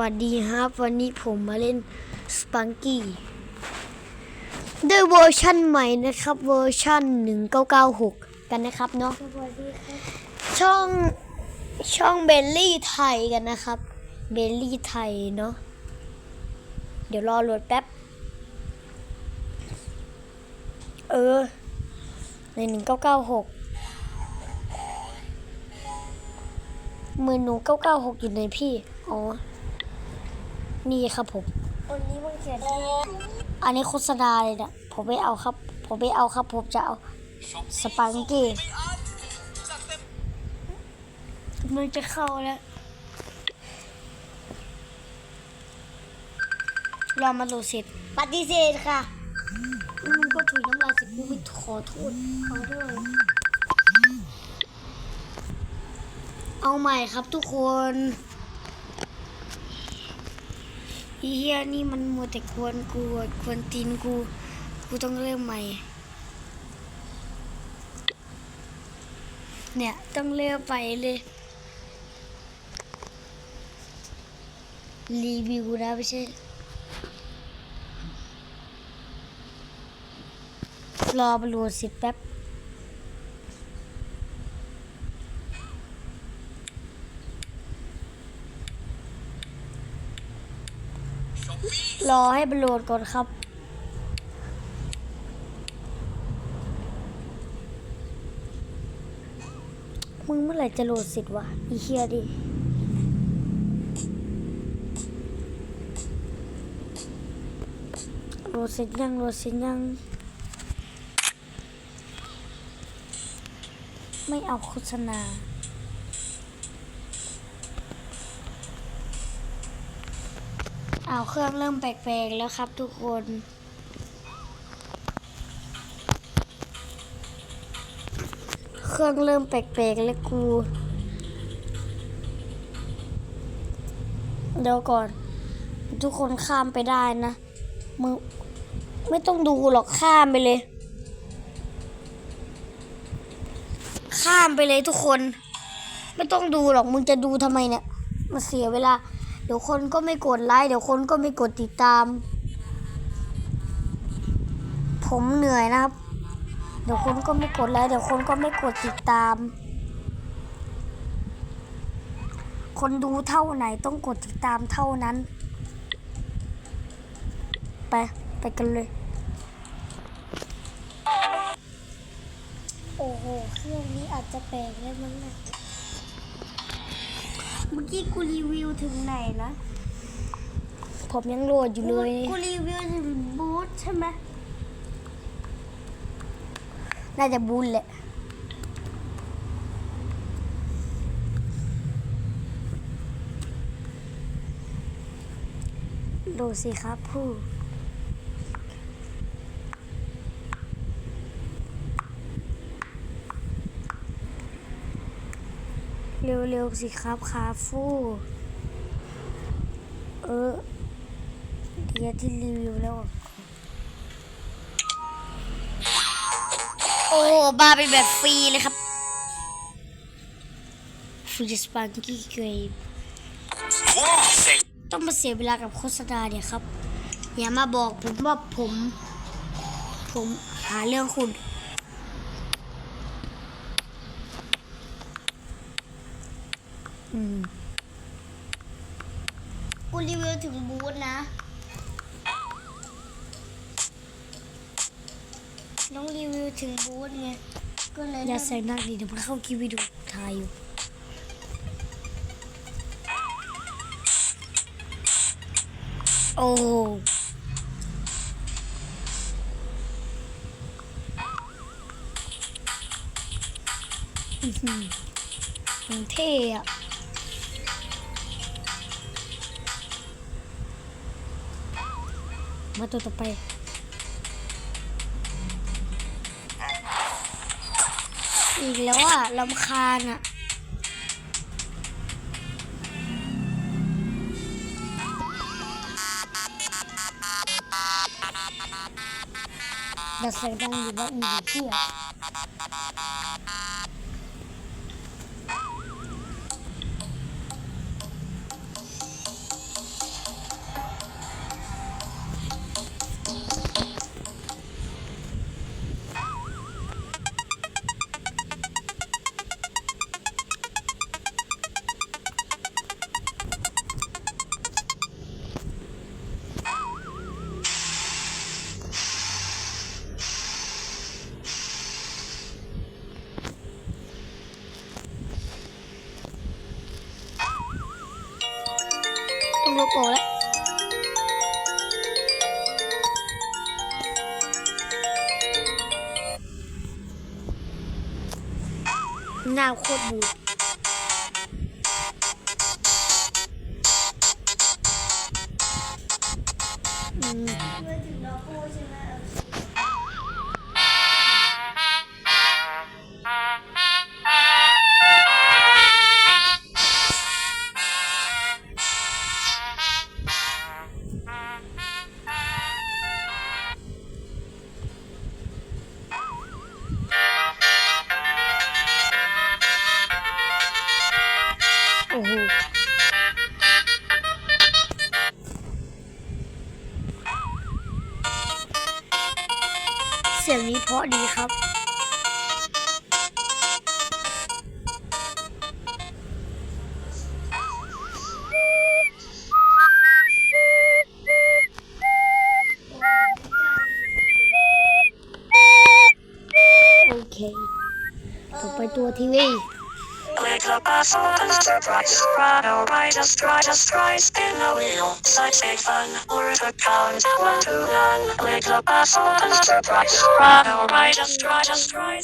สวัสดีครับ วันนี้ผมมาเล่นสปังกี้ด้วยเวอร์ชั่นใหม่นะครับ เวอร์ชั่น1996 กันนะครับเนาะช่องช่องเบลลี่ไทยกันนะครับ เบลลี่ไทยเนาะเดี๋ยวรอโหลดแป๊บ เออ ใน 1996มือหนู996 อยู่ในพี่ อ๋อ นี่ครับผม วันนี้มันเขียนอันนี้โฆษณาเลยนะผมไม่เอาครับ ผมไม่เอาครับ ผมจะเอาสปังกี้มันจะเข้าแล้วรอมาโหลดเสร็จปฏิเสธค่ะมึงก็ถุยน้ำลายเสร็จกูไม่ขอโทษขอโทษเอาใหม่ครับทุกคนอี เฮียนี่มันมัวแต่กวนกูอะกวนตีนกู กูต้องเริ่มใหม่ เนี่ยต้องเริ่มไปเลย รีวิวนะไม่ใช่รอบรรลุสิแป๊บ รอให้บรรลุก่อนครับ มึงเมื่อไหร่จะโหลดเสร็จวะอีเฮียดิโหลดเสร็จยังโหลดเสร็จยัง ไม่เอาโฆษณา เอาเครื่องเริ่มแปลกๆแล้วครับทุกคน เครื่องเริ่มแปลกๆแล้วกูเดี๋ยวก่อน ทุกคนข้ามไปได้นะมึงไม่ต้องดูหรอกข้ามไปเลย ข้ามไปเลยทุกคน ไม่ต้องดูหรอกมึงจะดูทำไมเนี่ยมาเสียเวลา เดี๋ยวคนก็ไม่กดไลค์เดี๋ยวคนก็ไม่กดติดตาม ผมเหนื่อยนะครับ เดี๋ยวคนก็ไม่กดไลค์เดี๋ยวคนก็ไม่กดติดตาม คนดูเท่าไหนต้องกดติดตามเท่านั้น ไป ไปกันเลย โอ้โหเครื่องนี้อาจจะแปลกได้มั้งนะ มื่อกี้กูรีวิวถึงไหนนะผมยังโหลดอยู่เลยกูรีวิวถึงบูธใช่ไหมน่าจะบุญแหละดูสิครับผู้ เร็วๆสิครับคาฟูเออเดี๋ยวที่รีวิวแล้วอะโอ้บ้าไปแบบฟรีเลยครับฟรีสปาเกตตี้เกรย์ต้องมาเสียเวลากับโฆษณาเนี่ยครับ อย่ามาบอกผมว่าผม ผมหาเรื่องคุณ อืม กูรีวิวถึงบูธนะ น้องรีวิวถึงบูธไง ก็เลยอย่าใส่หนักดิเดี๋ยวมันเข้าคลิปวิดีโอถ่ายอยู่โอ้อื้อหือมันเท่อะ มาตัวต่อไปอีกแล้วอะลำคาญอะ ดัดเสียงดังอยู่ว่าอีกที่อะ หน้าโคตรบูด ราะดีครับ โอเค ต่อไปตัวทีวี Like a puzzle enterprise, Rhino riders, riders, try the wheel, such a fun, worth to count, one to the best puzzle and surprise, run, or right, just try, just try,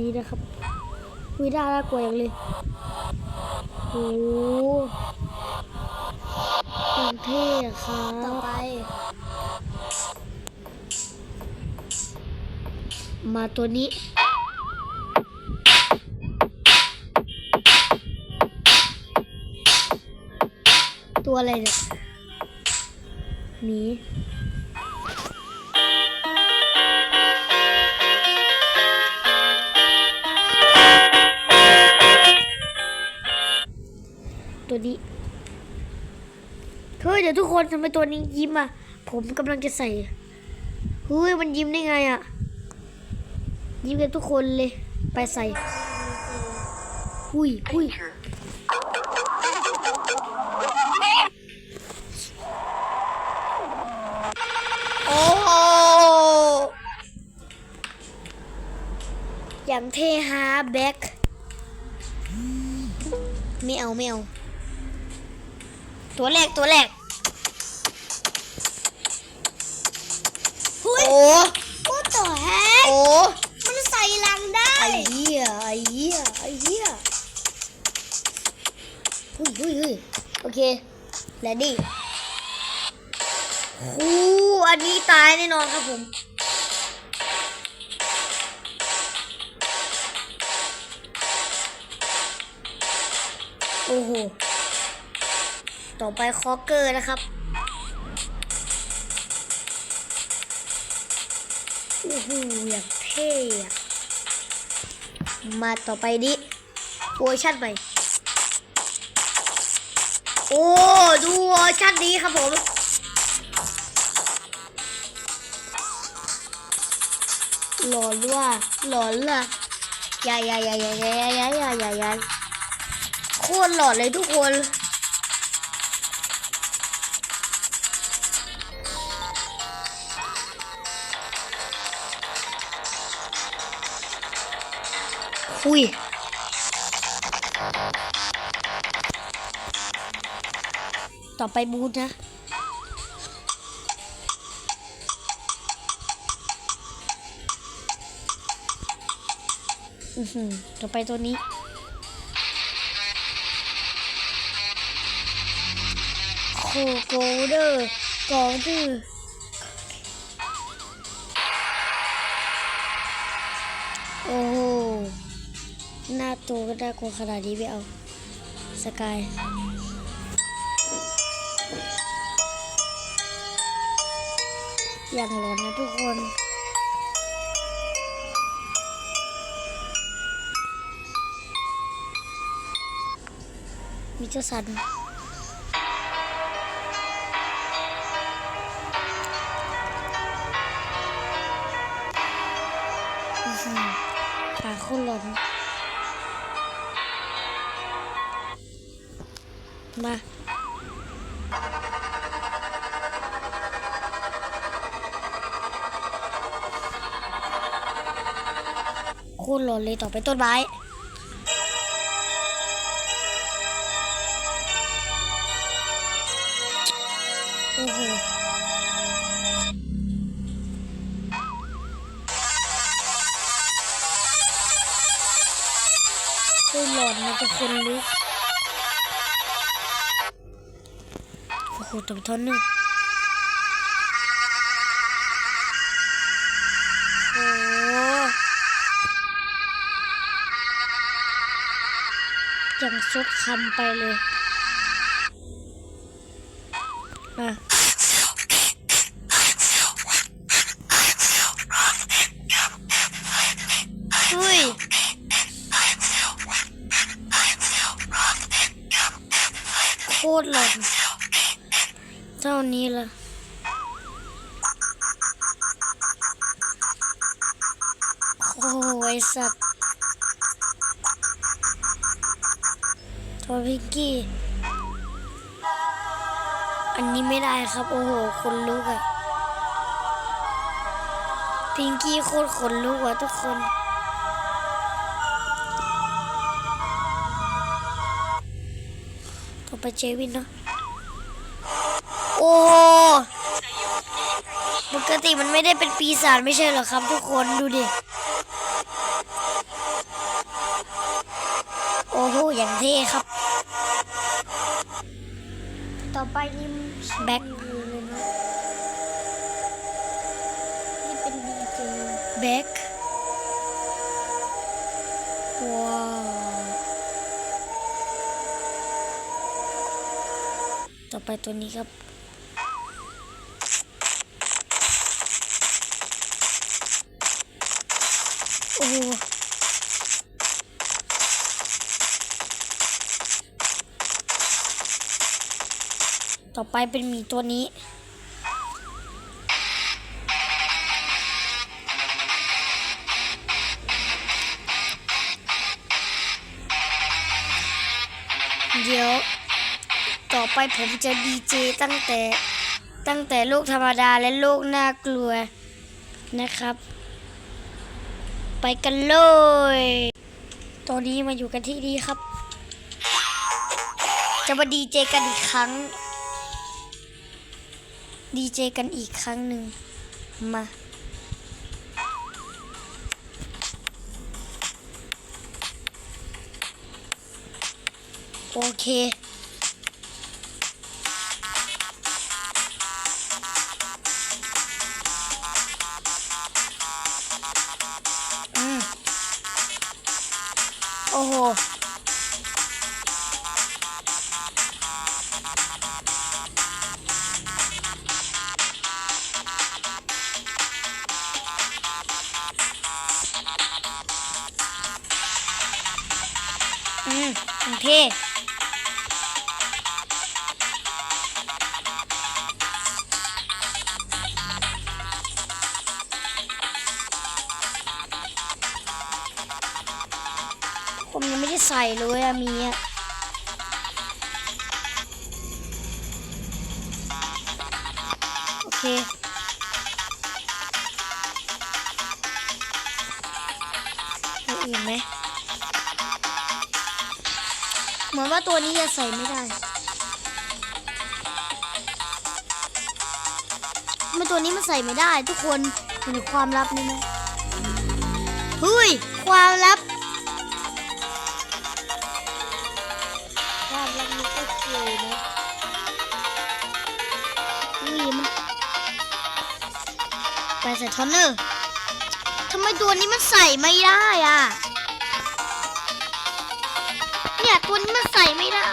นี้นะครับวิด้าน่ากลัวอย่างเลยโอ้โหอย่างเท่อะครับต่อไป มาตัวนี้ตัวอะไรเนี่ยหมี ฮ้ยเดี๋ยวทุกคนทำไมตัวนี้ยิ้มอะ ผมกำลังจะใส่เฮ้ยมันยิ้มได้ไงอะ ยิ้มกันทุกคนเลย ไปใส่หุยหุยโอ้โหอย่างเทฮาแบ็คไม่เอาไม่เอาตัวแรกตัวแรก หุ้ยโอ้โอ้ต่อแฮะโอ้มันใส่ลังได้ไอ้เหี้ยไอ้เหี้ยไอ้เหี้ยเฮ้ยเฮ้ยเฮ้ยโอเคและดี้โอ้อันนี้ตายแน่นอนครับผมโอ้โห ต่อไปคอเกอร์นะครับ โอ้โหอย่างเท่อะมาต่อไปนี้เวอร์ชันใหม่ โอ้ ดูเวอร์ชันนี้ครับผมหลอนว่าหลอนล่ะยายายายายายายายายายโคตรหลอนเลยทุกคน คุยต่อไปบูธนะอือหือต่อไปตัวนี้ โคโกเดอร์กองดื้อ หน้าตัวก็น่ากลัวขนาดนี้ไม่เอา สกายอย่างร้อนนะทุกคนมีเจ้าสันอื้อหือปากโคนหลอน มาโคตรหลอนเลยต่อไปต้นไม้ โหตบท่อนหนึ่งโอ้โหยังซุดคำไปเลย อะ อุ้ย โคตรหลอนเท่านี้ละโอ้ไอสัตว์ทอพิกกี้ อันนี้ไม่ได้ครับ โอ้โห คนลุกอะพิงกี้โคตรขนลุกอะทุกคนต่อไปเจวินเนาะ โอ้ปกติมันไม่ได้เป็นปีศาจไม่ใช่เหรอครับทุกคนดูดิ เท่ครับ ต่อไปนี่แบ็คเลยนะนี่เป็นดีเจแบ็คว้าวต่อไปตัวนี้ครับ ต่อไปเป็นหมีตัวนี้ เดี๋ยว ต่อไปผมจะดีเจตั้งแต่ตั้งแต่โลกธรรมดาและโลกน่ากลัวนะครับ ไปกันเลย ตอนนี้มาอยู่กันที่นี่ครับ จะมาดีเจกันอีกครั้ง ดีเจกันอีกครั้งหนึ่งมาโอเค ใส่เลยอะมีอะโอเคตัวอื่นไหมเหมือนว่าตัวนี้จะใส่ไม่ได้ทำไมตัวนี้มันใส่ไม่ได้ ทุกคนเห็นความลับนี่ไหมเฮ้ย ความลับ นี้ก็สวยนะนี่มันไปใส่ทอนเนอร์ทำไมตัวนี้มันใส่ไม่ได้อะ เนี่ยตัวนี้มันใส่ไม่ได้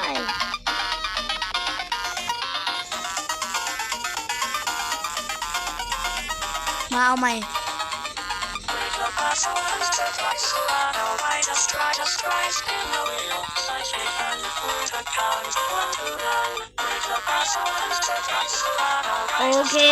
มาเอาใหม่ Okay.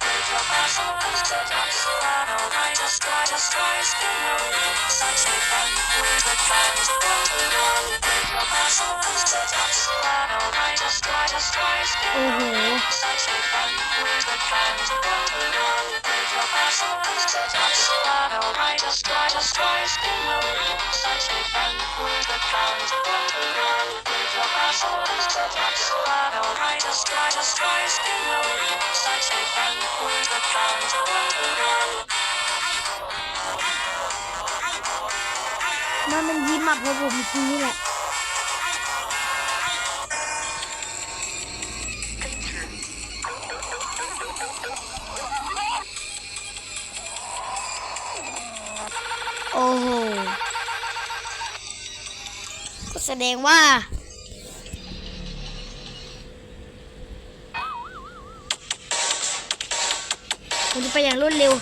your best Today so I just Such a fun with a cat, go to be wrong with your best so I มันมันยิ้มมาเพราะผมทีนี้แหละ ก็แสดงว่า ผมจะไปอย่างรวดเร็ว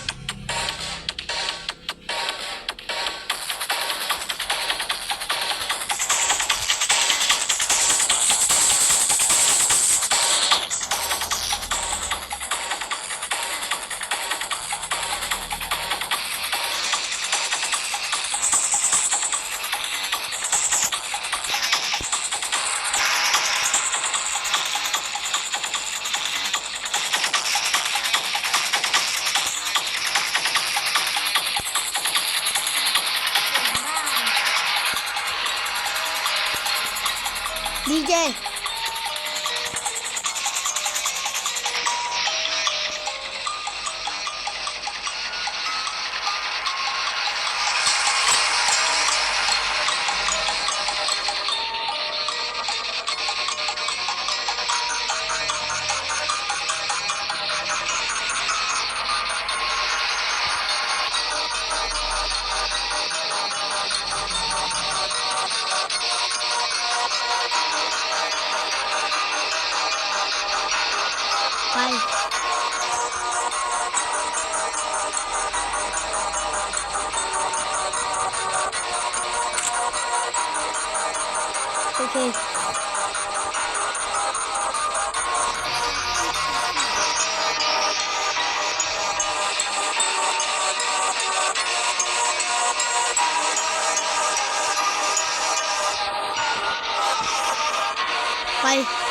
ไ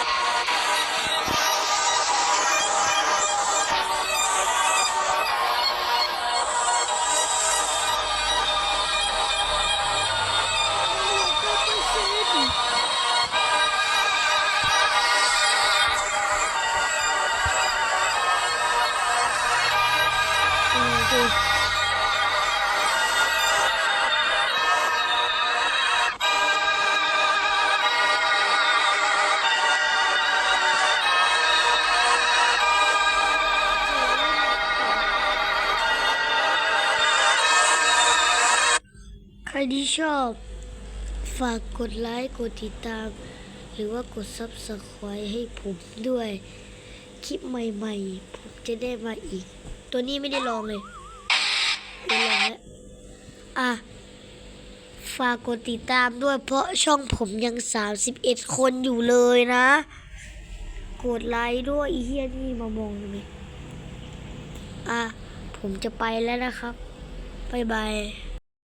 รที่ชอบ ฝากกดไลค์กดติดตาม หรือว่ากด Subscribe ให้ผมด้วย คลิปใหม่ๆ ผมจะได้มาอีก ตัวนี้ไม่ได้ลองเลยไม่ลองแล้วอะฝากกดติดตามด้วยเพราะช่องผมยัง 31 คนอยู่เลยนะ กดไลค์ด้วยอีเฮียนี่มามองดูเลยอะ ผมจะไปแล้วนะครับ บ๊ายบาย